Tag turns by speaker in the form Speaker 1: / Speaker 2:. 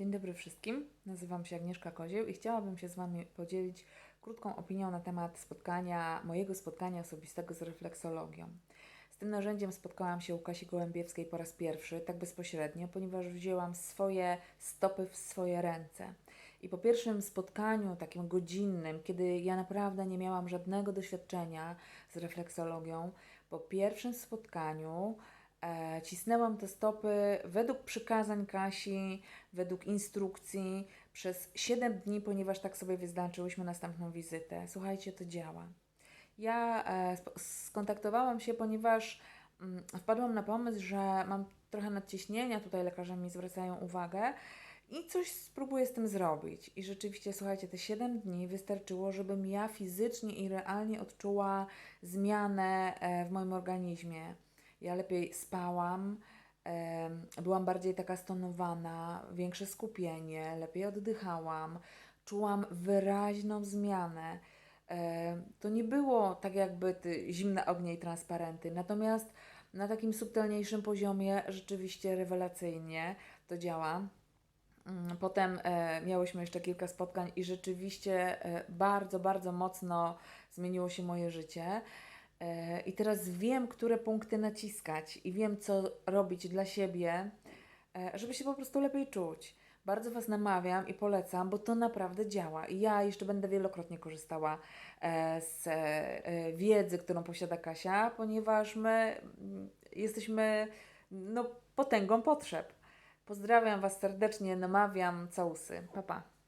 Speaker 1: Dzień dobry wszystkim. Nazywam się Agnieszka Kozieł i chciałabym się z Wami podzielić krótką opinią na temat spotkania, mojego spotkania osobistego z refleksologią. Z tym narzędziem spotkałam się u Kasi Gołębiewskiej po raz pierwszy, tak bezpośrednio, ponieważ wzięłam swoje stopy w swoje ręce. I po pierwszym spotkaniu, takim godzinnym, kiedy ja naprawdę nie miałam żadnego doświadczenia z refleksologią, po pierwszym spotkaniu cisnęłam te stopy według przykazań Kasi, według instrukcji przez 7 dni, ponieważ tak sobie wyznaczyłyśmy następną wizytę. Słuchajcie, to działa. Ja e, skontaktowałam się, ponieważ mm, wpadłam na pomysł, że mam trochę nadciśnienia, tutaj lekarze mi zwracają uwagę i coś spróbuję z tym zrobić. I rzeczywiście, słuchajcie, te 7 dni wystarczyło, żebym ja fizycznie i realnie odczuła zmianę e, w moim organizmie. Ja lepiej spałam, byłam bardziej taka stonowana, większe skupienie, lepiej oddychałam, czułam wyraźną zmianę. To nie było tak jakby zimne ognie i transparenty, natomiast na takim subtelniejszym poziomie rzeczywiście rewelacyjnie to działa. Mm, Potem e, miałyśmy jeszcze kilka spotkań i rzeczywiście e, bardzo, bardzo mocno zmieniło się moje życie. E, I teraz wiem, które punkty naciskać i wiem, co robić dla siebie, e, żeby się po prostu lepiej czuć. Bardzo Was namawiam i polecam, bo to naprawdę działa. I ja jeszcze będę wielokrotnie korzystała e, z wiedzy, którą posiada Kasia, ponieważ my mm, jesteśmy no, potęgą potrzeb. Pozdrawiam Was serdecznie, namawiam, całusy. Pa, pa.